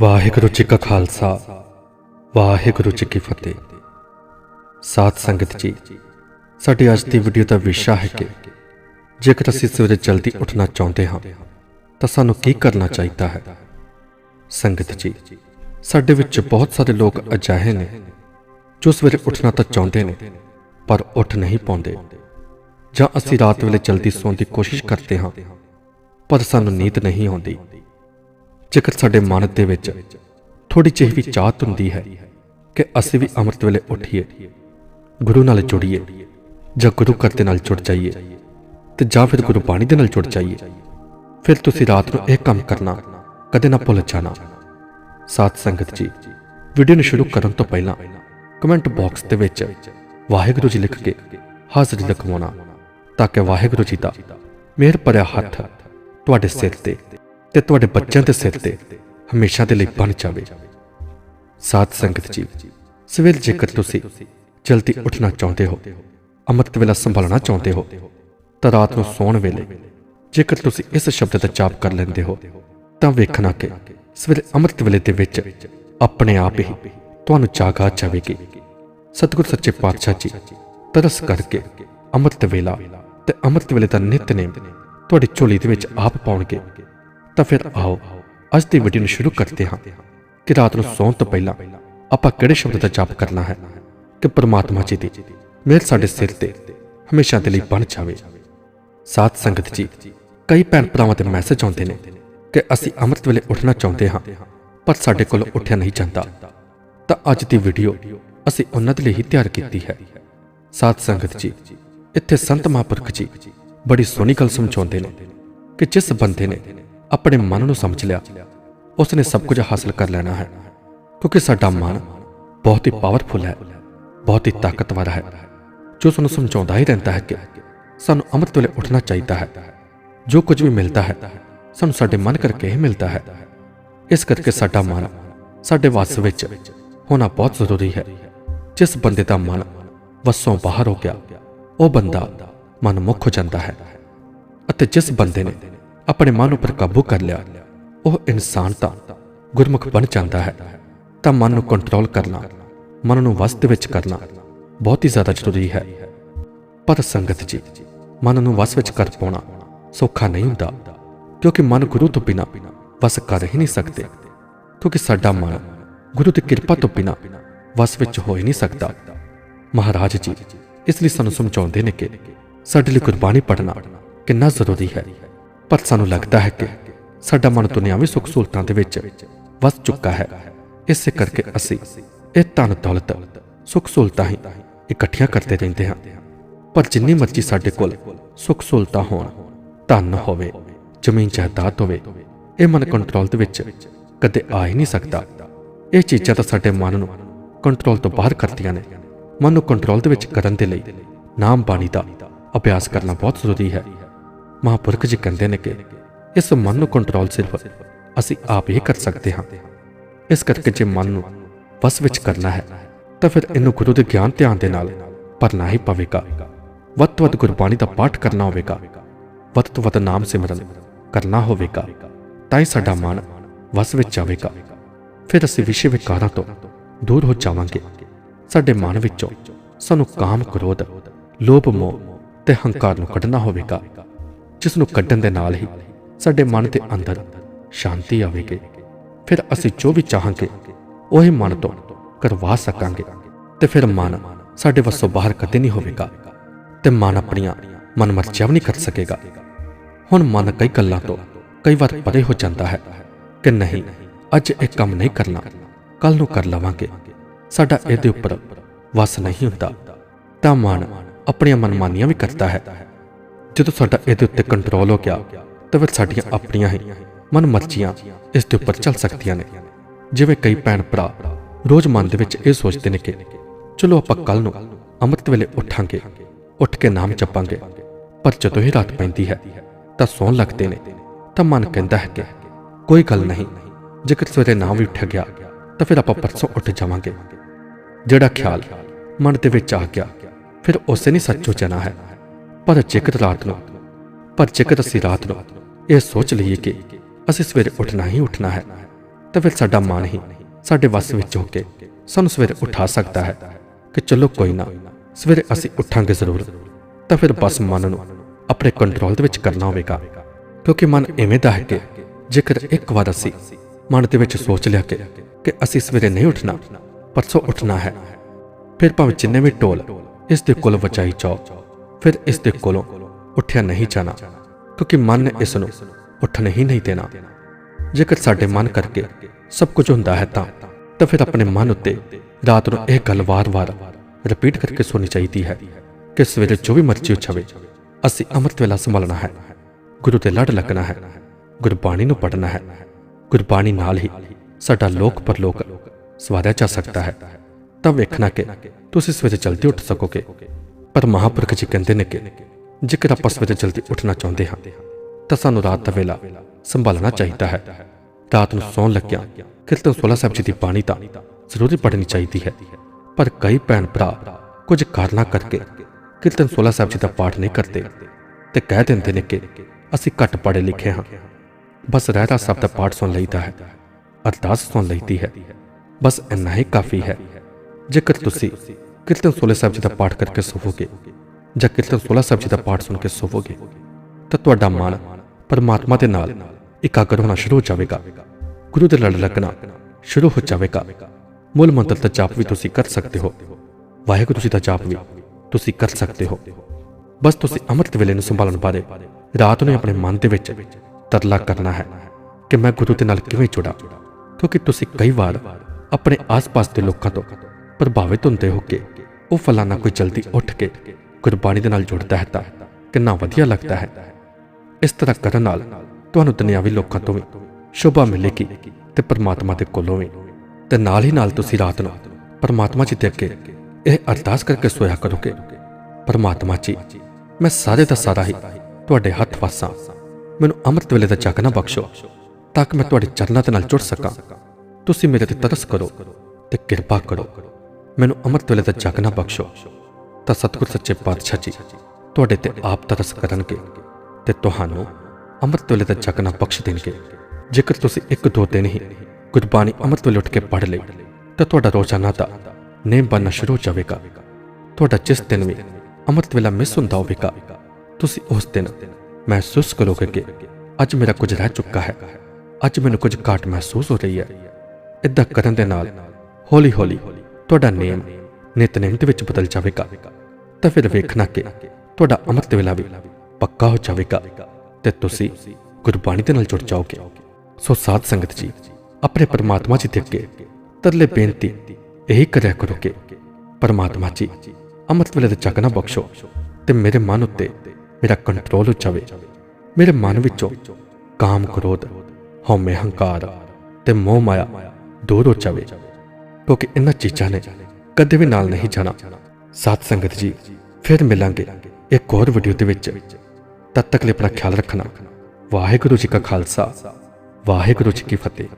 ਵਾਹਿਗੁਰੂ ਜੀ ਕਾ ਖਾਲਸਾ, ਵਾਹਿਗੁਰੂ ਜੀ ਕੀ ਫਤਿਹ। ਸਾਧ ਸੰਗਤ ਜੀ, ਸਾਡੀ ਅੱਜ ਦੀ ਵੀਡੀਓ ਦਾ ਵਿਸ਼ਾ ਹੈ ਕਿ ਜੇਕਰ ਅਸੀਂ ਸਵੇਰੇ ਜਲਦੀ ਉੱਠਣਾ ਚਾਹੁੰਦੇ ਹਾਂ, ਤਾਂ ਸਾਨੂੰ ਕੀ ਕਰਨਾ ਚਾਹੀਦਾ ਹੈ? ਸੰਗਤ ਜੀ, ਸਾਡੇ ਵਿੱਚ ਬਹੁਤ ਸਾਰੇ ਲੋਕ ਅਜਿਹੇ ਨੇ ਜੋ ਸਵੇਰੇ ਉੱਠਣਾ ਤਾਂ ਚਾਹੁੰਦੇ ਨੇ, ਪਰ ਉੱਠ ਨਹੀਂ ਪਾਉਂਦੇ। ਜਾਂ ਅਸੀਂ ਰਾਤ ਵੇਲੇ ਜਲਦੀ ਸੌਣ ਦੀ ਕੋਸ਼ਿਸ਼ ਕਰਦੇ ਹਾਂ, ਪਰ ਸਾਨੂੰ ਨੀਂਦ ਨਹੀਂ ਆਉਂਦੀ। ਜੇਕਰ ਸਾਡੇ ਮਨ ਦੇ ਵਿੱਚ ਥੋੜੀ ਜਿਹੀ ਵੀ ਚਾਹਤ ਹੁੰਦੀ ਹੈ ਕਿ ਅਸੀਂ ਵੀ ਅੰਮ੍ਰਿਤ ਵੇਲੇ ਉੱਠੀਏ, ਗੁਰੂ ਨਾਲ ਜੁੜੀਏ ਜਾਂ ਗੁਰੂ ਘਰ ਦੇ ਨਾਲ ਜੁੜ ਜਾਈਏ ਤੇ ਜਾਂ ਫਿਰ ਗੁਰੂ ਬਾਣੀ ਦੇ ਨਾਲ ਜੁੜ ਜਾਈਏ, ਫਿਰ ਤੁਸੀਂ ਰਾਤ ਨੂੰ ਇਹ ਕੰਮ ਕਰਨਾ ਕਦੇ ਨਾ ਭੁੱਲ ਜਾਣਾ। ਸਾਧ ਸੰਗਤ ਜੀ ਵੀਡੀਓ ਨੂੰ ਸ਼ੁਰੂ ਕਰਨ ਤੋਂ ਪਹਿਲਾਂ ਕਮੈਂਟ ਬਾਕਸ ਦੇ ਵਿੱਚ ਵਾਹਿਗੁਰੂ ਜੀ ਲਿਖ ਕੇ ਹਾਜ਼ਰੀ ਲਖਵਾਉਣਾ ਤਾਂ ਕਿ ਵਾਹਿਗੁਰੂ ਜੀ ਦਾ ਮਿਹਰ ਭਰਿਆ ਹੱਥ ਤੁਹਾਡੇ ਸਿਰ ਤੇ ਤੇ ਤੁਹਾਡੇ ਬੱਚਿਆਂ ਦੇ ਸਿਰ ਤੇ ਹਮੇਸ਼ਾ ਦੇ ਲਈ ਬਣ ਜਾਵੇ। ਸਾਧ ਸੰਗਤ ਜੀ, ਸਵੇਰ ਜੇਕਰ ਤੁਸੀਂ ਜਲਦੀ ਉੱਠਣਾ ਚਾਹੁੰਦੇ ਹੋ, ਅੰਮ੍ਰਿਤ ਵੇਲਾ ਸੰਭਾਲਣਾ ਚਾਹੁੰਦੇ ਹੋ, ਤਾਂ ਰਾਤ ਨੂੰ ਸੌਣ ਵੇਲੇ ਜੇਕਰ ਤੁਸੀਂ ਇਸ ਸ਼ਬਦ ਦਾ ਜਾਪ ਕਰ ਲੈਂਦੇ ਹੋ, ਤਾਂ ਵੇਖਣਾ ਕਿ ਸਵੇਰੇ ਅੰਮ੍ਰਿਤ ਵੇਲੇ ਦੇ ਵਿੱਚ ਆਪਣੇ ਆਪ ਹੀ ਤੁਹਾਨੂੰ ਜਾਗਾ ਜਾਵੇਗੀ। ਸਤਿਗੁਰ ਸੱਚੇ ਪਾਤਸ਼ਾਹ ਜੀ, ਤਰਸ ਕਰਕੇ ਅੰਮ੍ਰਿਤ ਵੇਲਾ ਤੇ ਅੰਮ੍ਰਿਤ ਵੇਲੇ ਦਾ ਨਿਤਨੇਮ ਤੁਹਾਡੀ ਝੋਲੀ ਦੇ ਵਿੱਚ ਆਪ ਪਾਉਣਗੇ। ਤਾਂ ਫਿਰ ਆਓ, ਅੱਜ ਦੀ ਵੀਡੀਓ ਨੂੰ ਸ਼ੁਰੂ ਕਰਦੇ ਹਾਂ ਕਿ ਰਾਤ ਨੂੰ ਸੌਣ ਤੋਂ ਪਹਿਲਾਂ ਆਪਾਂ ਕਿਹੜੇ ਸ਼ਬਦ ਦਾ ਜਾਪ ਕਰਨਾ ਹੈ ਕਿ ਪ੍ਰਮਾਤਮਾ ਜੀ ਦੀ ਮਿਹਰ ਸਾਡੇ ਸਿਰ ਤੇ ਹਮੇਸ਼ਾ ਦੇ ਲਈ ਬਣ ਜਾਵੇ। ਸਾਧ ਸੰਗਤ ਜੀ, ਕਈ ਭੈਣ ਭਰਾਵਾਂ ਦੇ ਮੈਸੇਜ ਆਉਂਦੇ ਨੇ ਕਿ ਅਸੀਂ ਅੰਮ੍ਰਿਤ ਵੇਲੇ ਉੱਠਣਾ ਚਾਹੁੰਦੇ ਹਾਂ, ਪਰ ਸਾਡੇ ਕੋਲ ਉੱਠਿਆ ਨਹੀਂ ਜਾਂਦਾ। ਤਾਂ ਅੱਜ ਦੀ ਵੀਡੀਓ ਅਸੀਂ ਉਹਨਾਂ ਦੇ ਲਈ ਹੀ ਤਿਆਰ ਕੀਤੀ ਹੈ। ਸਾਧ ਸੰਗਤ ਜੀ, ਇੱਥੇ ਸੰਤ ਮਹਾਂਪੁਰਖ ਜੀ ਬੜੀ ਸੋਹਣੀ ਗੱਲ ਸਮਝਾਉਂਦੇ ਨੇ ਕਿ ਜਿਸ ਬੰਦੇ ਨੇ ਆਪਣੇ ਮਨ ਨੂੰ ਸਮਝ ਲਿਆ। ਉਸ ਨੇ ਸਭ ਕੁਝ ਹਾਸਲ ਕਰ ਲੈਣਾ ਹੈ। ਕਿਉਂਕਿ ਸਾਡਾ ਮਨ ਬਹੁਤ ਹੀ ਪਾਵਰਫੁਲ ਹੈ, ਬਹੁਤ ਹੀ ਤਾਕਤਵਰ ਹੈ। ਜੋ ਸਾਨੂੰ ਸਮਝਾਉਂਦਾ ਹੀ ਰਹਿੰਦਾ ਹੈ ਕਿ ਸਾਨੂੰ ਅੰਮ੍ਰਿਤ ਵੇਲੇ ਉੱਠਣਾ ਚਾਹੀਦਾ ਹੈ। ਜੋ ਕੁਝ ਵੀ ਮਿਲਦਾ ਹੈ, ਸਾਨੂੰ ਸਾਡੇ ਮਨ ਕਰਕੇ ਹੀ ਮਿਲਦਾ ਹੈ। ਇਸ ਕਰਕੇ ਸਾਡਾ ਮਨ ਸਾਡੇ ਵੱਸ ਵਿੱਚ ਹੋਣਾ ਬਹੁਤ ਜ਼ਰੂਰੀ ਹੈ। ਜਿਸ ਬੰਦੇ ਦਾ ਮਨ ਵਸੋਂ ਬਾਹਰ ਹੋ ਗਿਆ, ਉਹ ਬੰਦਾ ਮਨਮੁਖ ਹੋ ਜਾਂਦਾ ਹੈ। ਅਤੇ ਜਿਸ ਬੰਦੇ ਨੇ ਆਪਣੇ ਮਨ ਉੱਪਰ ਕਾਬੂ ਕਰ ਲਿਆ। ਉਹ ਇਨਸਾਨ ਤਾਂ ਗੁਰਮੁਖ ਬਣ ਜਾਂਦਾ ਹੈ। ਤਾਂ ਮਨ ਨੂੰ ਕੰਟਰੋਲ ਕਰਨਾ, ਮਨ ਨੂੰ ਵਸ ਵਿੱਚ ਕਰਨਾ ਬਹੁਤ ਹੀ ਜ਼ਿਆਦਾ ਜ਼ਰੂਰੀ ਹੈ। ਪਰ ਸੰਗਤ ਜੀ, ਮਨ ਨੂੰ ਵਸ ਵਿੱਚ ਕਰ ਪਾਉਣਾ ਸੌਖਾ ਨਹੀਂ ਹੁੰਦਾ, ਕਿਉਂਕਿ ਮਨ ਗੁਰੂ ਤੋਂ ਬਿਨਾ ਵਸ ਕਰ ਹੀ ਨਹੀਂ ਸਕਦੇ। ਕਿਉਂਕਿ ਸਾਡਾ ਮਨ ਗੁਰੂ ਦੀ ਕਿਰਪਾ ਤੋਂ ਬਿਨਾ ਵਸ ਵਿੱਚ ਹੋ ਹੀ ਨਹੀਂ ਸਕਦਾ। ਮਹਾਰਾਜ ਜੀ, ਇਸ ਲਈ ਸਾਨੂੰ ਸਮਝਾਉਂਦੇ ਨੇ ਕਿ ਸਾਡੇ ਲਈ ਗੁਰਬਾਣੀ ਪੜ੍ਹਨਾ ਕਿੰਨਾ ਜ਼ਰੂਰੀ ਹੈ। ਪਰ ਸਾਨੂੰ ਲੱਗਦਾ ਹੈ ਕਿ ਸਾਡਾ ਮਨ ਦੁਨਿਆਵੀ ਸੁੱਖ ਸਹੂਲਤਾਂ ਦੇ ਵਿੱਚ ਵਸ ਚੁੱਕਾ ਹੈ। ਇਸੇ ਕਰਕੇ ਅਸੀਂ ਇਹ ਧਨ ਦੌਲਤ, ਸੁੱਖ ਸਹੂਲਤਾਂ ਹੀ ਇਕੱਠੀਆਂ ਕਰਦੇ ਰਹਿੰਦੇ ਹਾਂ। ਪਰ ਜਿੰਨੀ ਮਰਜ਼ੀ ਸਾਡੇ ਕੋਲ ਸੁੱਖ ਸਹੂਲਤਾਂ ਹੋਣ, ਧਨ ਹੋਵੇ, ਜ਼ਮੀਨ ਜਾਇਦਾਦ ਹੋਵੇ, ਇਹ ਮਨ ਕੰਟਰੋਲ ਦੇ ਵਿੱਚ ਕਦੇ ਆ ਹੀ ਨਹੀਂ ਸਕਦਾ। ਇਹ ਚੀਜ਼ਾਂ ਤਾਂ ਸਾਡੇ ਮਨ ਨੂੰ ਕੰਟਰੋਲ ਤੋਂ ਬਾਹਰ ਕਰਦੀਆਂ ਨੇ। ਮਨ ਨੂੰ ਕੰਟਰੋਲ ਦੇ ਵਿੱਚ ਕਰਨ ਦੇ ਲਈ ਨਾਮ ਬਾਣੀ ਦਾ ਅਭਿਆਸ ਕਰਨਾ ਬਹੁਤ ਜ਼ਰੂਰੀ ਹੈ। ਮਹਾਂਪੁਰਖ ਜੀ ਕਹਿੰਦੇ ਨੇ ਕਿ ਇਸ ਮਨ ਨੂੰ ਕੰਟਰੋਲ ਸਿਰਫ ਅਸੀਂ ਆਪ ਹੀ ਕਰ ਸਕਦੇ ਹਾਂ। ਇਸ ਕਰਕੇ ਜੇ ਮਨ ਨੂੰ ਵਸ ਵਿੱਚ ਕਰਨਾ ਹੈ, ਤਾਂ ਫਿਰ ਇਹਨੂੰ ਗੁਰੂ ਦੇ ਗਿਆਨ ਧਿਆਨ ਦੇ ਨਾਲ ਭਰਨਾ ਹੀ ਪਵੇਗਾ। ਵੱਧ ਤੋਂ ਵੱਧ ਗੁਰਬਾਣੀ ਦਾ ਪਾਠ ਕਰਨਾ ਹੋਵੇਗਾ। ਵੱਧ ਤੋਂ ਵੱਧ ਨਾਮ ਸਿਮਰਨ ਕਰਨਾ ਹੋਵੇਗਾ। ਤਾਂ ਹੀ ਸਾਡਾ ਮਨ ਵਸ ਵਿੱਚ ਜਾਵੇਗਾ। ਫਿਰ ਅਸੀਂ ਵਿਸ਼ੇ ਵਿਕਾਰਾਂ ਤੋਂ ਦੂਰ ਹੋ ਜਾਵਾਂਗੇ। ਸਾਡੇ ਮਨ ਵਿੱਚੋਂ ਸਾਨੂੰ ਕਾਮ ਕ੍ਰੋਧ, ਲੋਭ ਮੋਹ ਤੇ ਹੰਕਾਰ ਨੂੰ ਕੱਢਣਾ ਹੋਵੇਗਾ। ਜਿਸ ਨੂੰ ਕੱਢਣ ਦੇ ਨਾਲ ਹੀ ਸਾਡੇ ਮਨ ਦੇ ਅੰਦਰ ਸ਼ਾਂਤੀ ਆਵੇਗੀ। ਫਿਰ ਅਸੀਂ ਜੋ ਵੀ ਚਾਹਾਂਗੇ, ਉਹੀ ਮਨ ਤੋਂ ਕਰਵਾ ਸਕਾਂਗੇ ਤੇ ਫਿਰ ਮਨ ਸਾਡੇ ਵੱਸੋਂ ਬਾਹਰ ਕਦੇ ਨਹੀਂ ਹੋਵੇਗਾ ਤੇ ਮਨ ਆਪਣੀਆਂ ਮਨਮਰਜ਼ੀਆਂ ਵੀ ਨਹੀਂ ਕਰ ਸਕੇਗਾ। ਹੁਣ ਮਨ ਕਈ ਗੱਲਾਂ ਤੋਂ ਕਈ ਵਾਰ ਪਰੇ ਹੋ ਜਾਂਦਾ ਹੈ ਕਿ ਨਹੀਂ, ਅੱਜ ਇਹ ਕੰਮ ਨਹੀਂ ਕਰਨਾ ਕੱਲ ਨੂੰ ਕਰ ਲਵਾਂਗੇ। ਸਾਡਾ ਇਹਦੇ ਉੱਪਰ ਵਸ ਨਹੀਂ ਹੁੰਦਾ। ਤਾਂ ਮਨ ਆਪਣੀਆਂ ਮਨਮਾਨੀਆਂ ਵੀ ਕਰਦਾ ਹੈ। ਜਦੋਂ ਸਾਡਾ ਇਹਦੇ ਉੱਤੇ ਕੰਟਰੋਲ ਹੋ ਗਿਆ, ਤਾਂ ਫਿਰ ਸਾਡੀਆਂ ਆਪਣੀਆਂ ਹੀ ਮਨਮਰਜ਼ੀਆਂ ਇਸ ਦੇ ਉੱਪਰ ਚੱਲ ਸਕਦੀਆਂ ਨੇ। ਜਿਵੇਂ ਕਈ ਭੈਣ ਭਰਾ ਰੋਜ਼ ਮਨ ਦੇ ਵਿੱਚ ਇਹ ਸੋਚਦੇ ਨੇ ਕਿ, ਚਲੋ ਆਪਾਂ ਕੱਲ ਨੂੰ ਅੰਮ੍ਰਿਤ ਵੇਲੇ ਉੱਠਾਂਗੇ, ਉੱਠ ਕੇ ਨਾਮ ਜਪਾਂਗੇ, ਪਰ ਜਦੋਂ ਹੀ ਰਾਤ ਪੈਂਦੀ ਹੈ, ਤਾਂ ਸੌਣ ਲੱਗਦੇ ਨੇ, ਤਾਂ ਮਨ ਕਹਿੰਦਾ ਹੈ ਕਿ ਕੋਈ ਗੱਲ ਨਹੀਂ, ਜੇਕਰ ਸਵੇਰੇ ਨਾਮ ਵੀ ਉੱਠ ਗਿਆ, ਤਾਂ ਫਿਰ ਆਪਾਂ ਪਰਸੋਂ ਉੱਠ ਜਾਵਾਂਗੇ। ਜਿਹੜਾ ਖਿਆਲ ਮਨ ਦੇ ਵਿੱਚ ਆ ਗਿਆ, ਫਿਰ ਉਸੇ ਨਹੀਂ ਸੱਚ ਹੋ ਜਾਣਾ ਹੈ। ਪਰ ਜੇਕਰ ਰਾਤ ਨੂੰ, ਪਰ ਜੇਕਰ ਅਸੀਂ ਰਾਤ ਨੂੰ ਇਹ ਸੋਚ ਲਈਏ ਕਿ ਅਸੀਂ ਸਵੇਰੇ ਉੱਠਣਾ ਹੀ ਉੱਠਣਾ ਹੈ, ਤਾਂ ਫਿਰ ਸਾਡਾ ਮਨ ਹੀ ਸਾਡੇ ਵੱਸ ਵਿੱਚ ਹੋ ਕੇ ਸਾਨੂੰ ਸਵੇਰੇ ਉਠਾ ਸਕਦਾ ਹੈ ਕਿ ਚਲੋ ਕੋਈ ਨਾ, ਸਵੇਰੇ ਅਸੀਂ ਉੱਠਾਂਗੇ ਜ਼ਰੂਰ, ਤਾਂ ਫਿਰ ਬਸ ਮਨ ਨੂੰ ਆਪਣੇ ਕੰਟਰੋਲ ਦੇ ਵਿੱਚ ਕਰਨਾ ਹੋਵੇਗਾ, ਕਿਉਂਕਿ ਮਨ ਐਵੇਂ ਦਾ ਹੈ ਕਿ ਜੇਕਰ ਇੱਕ ਵਾਰ ਅਸੀਂ ਮਨ ਦੇ ਵਿੱਚ ਸੋਚ ਲਿਆ ਕਿ ਕਿ ਅਸੀਂ ਸਵੇਰੇ ਨਹੀਂ ਉੱਠਣਾ, ਪਰਸੋਂ ਉੱਠਣਾ ਹੈ, ਫਿਰ ਭਾਵੇਂ ਜਿੰਨੇ ਵੀ ਟੋਲ ਇਸ ਦੇ ਕੋਲ ਵਜਾਈ ਜਾਓ ਫਿਰ ਇਸ ਦੇ ਕੋਲੋਂ ਉੱਠਿਆ ਨਹੀਂ ਜਾਣਾ, ਕਿਉਂਕਿ ਮਨ ਨੇ ਇਸ ਨੂੰ ਉੱਠਣ ਹੀ ਨਹੀਂ ਦੇਣਾ। ਜੇਕਰ ਸਾਡੇ ਮਨ ਕਰਕੇ ਸਭ ਕੁਝ ਹੁੰਦਾ ਹੈ ਤਾਂ ਤਾਂ ਫਿਰ ਆਪਣੇ ਮਨ ਉੱਤੇ ਰਾਤ ਨੂੰ ਇਹ ਗੱਲ ਵਾਰ-ਵਾਰ ਰਿਪੀਟ ਕਰਕੇ ਸੁਣੀ ਚਾਹੀਦੀ ਹੈ ਕਿ ਸਵੇਰੇ ਜੋ ਵੀ ਮਰਜ਼ੀ ਉਛਾਵੇ ਅਸੀਂ ਅੰਮ੍ਰਿਤ ਵੇਲਾ ਸੰਭਾਲਣਾ ਹੈ, ਗੁਰੂ ਤੇ ਲੜ ਲੱਗਣਾ ਹੈ, ਗੁਰਬਾਣੀ ਨੂੰ ਪੜ੍ਹਨਾ ਹੈ। ਗੁਰਬਾਣੀ ਨਾਲ ਹੀ ਸਾਡਾ ਲੋਕ ਪਰਲੋਕ ਸਵਾਰਿਆ ਜਾ ਸਕਦਾ ਹੈ। ਤਾਂ ਵੇਖਣਾ ਕਿ ਤੁਸੀਂ ਸਵੇਰੇ ਜਲਦੀ ਉੱਠ ਸਕੋਗੇ ਪਰ ਮਹਾਪੁਰਖ ਜੀ ਕਹਿੰਦੇ ਨੇ ਕਿ ਜੇਕਰ ਆਪਾਂ ਸਵੇਰੇ ਜਲਦੀ ਉੱਠਣਾ ਚਾਹੁੰਦੇ ਹਾਂ, ਤਾਂ ਸਾਨੂੰ ਰਾਤ ਦਾ ਵੇਲਾ ਸੰਭਾਲਣਾ ਚਾਹੀਦਾ ਹੈ। ਰਾਤ ਨੂੰ ਸੌਣ ਲੱਗਿਆ ਕੀਰਤਨ 16 ਸਾਹਿਬ ਜੀ ਦੀ ਬਾਣੀ ਤਾਂ ਜ਼ਰੂਰੀ ਪੜ੍ਹਨੀ ਚਾਹੀਦੀ ਹੈ। ਪਰ ਕਈ ਭੈਣ ਭਰਾ ਕੁਝ ਕਾਰਨਾਂ ਕਰਕੇ ਕੀਰਤਨ 16 ਸਾਹਿਬ ਜੀ ਦਾ ਪਾਠ ਨਹੀਂ ਕਰਦੇ ਤੇ ਕਹਿ ਦਿੰਦੇ ਨੇ ਕਿ ਅਸੀਂ ਘੱਟ ਪੜ੍ਹੇ ਲਿਖੇ ਹਾਂ। ਬਸ ਰਹਿਤਾ ਸਾਹਿਬ ਦਾ ਪਾਠ ਸੁਣ ਲਈਦਾ ਹੈ, ਅਰਦਾਸ ਸੁਣ ਲਈਦੀ ਹੈ। ਬਸ ਇੰਨਾ ਹੀ ਕਾਫੀ ਹੈ। ਜੇਕਰ ਤੁਸੀਂ ਕੀਰਤਨ 16 ਸਾਹਿਬ ਜੀ ਦਾ ਪਾਠ ਕਰਕੇ ਸੋਵੋਗੇ ਜਾਂ ਕੀਰਤਨ 16 ਸਾਹਿਬ ਜੀ ਦਾ ਪਾਠ ਸੁਣ ਕੇ ਸੋਵੋਗੇ ਤਾਂ ਤੁਹਾਡਾ ਮਨ ਪਰਮਾਤਮਾ ਦੇ ਨਾਲ ਇਕਾਗਰ ਹੋਣਾ ਸ਼ੁਰੂ ਹੋ ਜਾਵੇਗਾ ਗੁਰੂ ਦੇ ਲੜ ਲੱਗਣਾ ਸ਼ੁਰੂ ਹੋ ਜਾਵੇਗਾ ਮੂਲ ਮੰਤਰ ਦਾ ਜਾਪ ਵੀ ਤੁਸੀਂ ਕਰ ਸਕਦੇ ਹੋ ਵਾਹਿਗੁਰੂ ਜੀ ਦਾ ਜਾਪ ਵੀ ਤੁਸੀਂ ਕਰ ਸਕਦੇ ਹੋ ਬਸ ਤੁਸੀਂ ਅੰਮ੍ਰਿਤ ਵੇਲੇ ਨੂੰ ਸੰਭਾਲਣ ਬਾਰੇ ਰਾਤ ਨੂੰ ਆਪਣੇ ਮਨ ਦੇ ਵਿੱਚ ਤਰਲਾ ਕਰਨਾ ਹੈ ਕਿ ਮੈਂ ਗੁਰੂ ਦੇ ਨਾਲ ਕਿਵੇਂ ਜੁੜਾਂ ਕਿਉਂਕਿ ਤੁਸੀਂ ਕਈ ਵਾਰ ਆਪਣੇ ਆਸ-ਪਾਸ ਦੇ ਲੋਕਾਂ ਤੋਂ ਪ੍ਰਭਾਵਿਤ ਹੁੰਦੇ ਹੋ ਕਿ ਉਹ ਫਲਾਣਾ ਕੋਈ ਜਲਦੀ ਉੱਠ ਕੇ ਗੁਰਬਾਣੀ ਦੇ ਨਾਲ ਜੁੜਦਾ ਹੈ ਤਾਂ ਕਿੰਨਾ ਵਧੀਆ ਲੱਗਦਾ ਹੈ। ਇਸ ਤਰ੍ਹਾਂ ਕਰਨ ਨਾਲ ਤੁਹਾਨੂੰ ਦੁਨਿਆਵੀ ਲੋਕਾਂ ਤੋਂ ਵੀ ਸ਼ੋਭਾ ਮਿਲੇਗੀ ਤੇ ਪਰਮਾਤਮਾ ਦੇ ਕੋਲੋਂ ਵੀ। ਤੇ ਨਾਲ ਹੀ ਨਾਲ ਤੁਸੀਂ ਰਾਤ ਨੂੰ ਪਰਮਾਤਮਾ ਜੀ ਦੇ ਅੱਗੇ ਇਹ ਅਰਦਾਸ ਕਰਕੇ ਸੋਇਆ ਕਰੋਗੇ, ਪਰਮਾਤਮਾ ਜੀ, ਮੈਂ ਸਾਰੇ ਦਾ ਸਾਰਾ ਹੀ ਤੁਹਾਡੇ ਹੱਥ ਵਾਸਾਂ। ਮੈਨੂੰ ਅੰਮ੍ਰਿਤ ਵੇਲੇ ਦਾ ਜਾਗਣਾ ਬਖਸ਼ੋ ਤਾਂ ਕਿ ਮੈਂ ਤੁਹਾਡੇ ਚਰਨਾਂ ਦੇ ਨਾਲ ਜੁੜ ਸਕਾਂ। ਤੁਸੀਂ ਮੇਰੇ ਤੇ ਤਰਸ ਕਰੋ ਤੇ ਕਿਰਪਾ ਕਰੋ। ਮੈਨੂੰ ਅੰਮ੍ਰਿਤ ਵੇਲੇ ਦਾ ਜਾਗਣਾ ਬਖਸ਼ੋ। ਤਾਂ ਸਤਿਗੁਰ ਸੱਚੇ ਪਾਤਸ਼ਾਹ ਜੀ, ਤੁਹਾਡੇ ਤੇ ਆਪ ਤਰਸ ਕਰਨਗੇ ਤੇ ਤੁਹਾਨੂੰ ਅੰਮ੍ਰਿਤ ਵੇਲੇ ਦਾ ਜਾਗਣਾ ਬਖਸ਼ ਦੇਣਗੇ। ਜੇਕਰ ਤੁਸੀਂ ਇੱਕ ਦੋ ਦਿਨ ਹੀ ਗੁਰਬਾਣੀ ਅੰਮ੍ਰਿਤ ਵੇਲੇ ਉੱਠ ਕੇ ਪੜ੍ਹ ਲਈ ਤਾਂ ਤੁਹਾਡਾ ਰੋਜ਼ਾਨਾ ਦਾ ਨੇਮ ਬਣਨਾ ਸ਼ੁਰੂ ਹੋ ਜਾਵੇਗਾ। ਤੁਹਾਡਾ ਜਿਸ ਦਿਨ ਵੀ ਅੰਮ੍ਰਿਤ ਵੇਲਾ ਮਿਸ ਹੁੰਦਾ ਹੋਵੇਗਾ, ਤੁਸੀਂ ਉਸ ਦਿਨ ਮਹਿਸੂਸ ਕਰੋਗੇ ਕਿ ਅੱਜ ਮੇਰਾ ਕੁਝ ਰਹਿ ਚੁੱਕਾ ਹੈ, ਅੱਜ ਮੈਨੂੰ ਕੁਝ ਘਾਟ ਮਹਿਸੂਸ ਹੋ ਰਹੀ ਹੈ। ਇਦਾਂ ਕਰਨ ਦੇ ਨਾਲ ਹੌਲੀ ਹੌਲੀ ਤੁਹਾਡਾ ਨੇਮ ਨਿਤਨੇਮ ਦੇ ਵਿੱਚ ਬਦਲ ਜਾਵੇਗਾ। ਤਾਂ ਫਿਰ ਵੇਖਣਾ ਕਿ ਤੁਹਾਡਾ ਅੰਮ੍ਰਿਤ ਵੇਲਾ ਵੀ ਪੱਕਾ ਹੋ ਜਾਵੇਗਾ ਤੇ ਤੁਸੀਂ ਗੁਰਬਾਣੀ ਦੇ ਨਾਲ ਜੁੜ ਜਾਓਗੇ। ਸੋ ਸਾਧ ਸੰਗਤ ਜੀ, ਆਪਣੇ ਪਰਮਾਤਮਾ ਜੀ ਦੇ ਅੱਗੇ ਤਰਲੇ ਬੇਨਤੀ ਇਹੀ ਕਰਿਆ ਕਰੋ ਕਿ ਪਰਮਾਤਮਾ ਜੀ, ਅੰਮ੍ਰਿਤ ਵੇਲੇ ਦਾ ਜਾਗਣਾ ਬਖਸ਼ੋ ਤੇ ਮੇਰੇ ਮਨ ਉੱਤੇ ਮੇਰਾ ਕੰਟਰੋਲ ਹੋ ਜਾਵੇ। ਮੇਰੇ ਮਨ ਵਿੱਚੋਂ ਕਾਮ ਕ੍ਰੋਧ ਹਉਮੈ ਹੰਕਾਰ ਤੇ ਮੋਹ ਮਾਇਆ ਦੂਰ ਹੋ ਜਾਵੇ। ਕਿਉਂਕਿ ਇਹਨਾਂ ਚੀਜ਼ਾਂ ਨੇ ਕਦੇ ਵੀ ਨਾਲ ਨਹੀਂ ਜਾਣਾ। ਸਾਧ ਸੰਗਤ ਜੀ, ਫਿਰ ਮਿਲਾਂਗੇ ਇੱਕ ਹੋਰ ਵੀਡੀਓ ਦੇ ਵਿੱਚ। ਤਦ ਤੱਕ ਲਈ ਆਪਣਾ ਖਿਆਲ ਰੱਖਣਾ। ਵਾਹਿਗੁਰੂ ਜੀ ਕਾ ਖਾਲਸਾ, ਵਾਹਿਗੁਰੂ ਜੀ ਕੀ ਫਤਿਹ।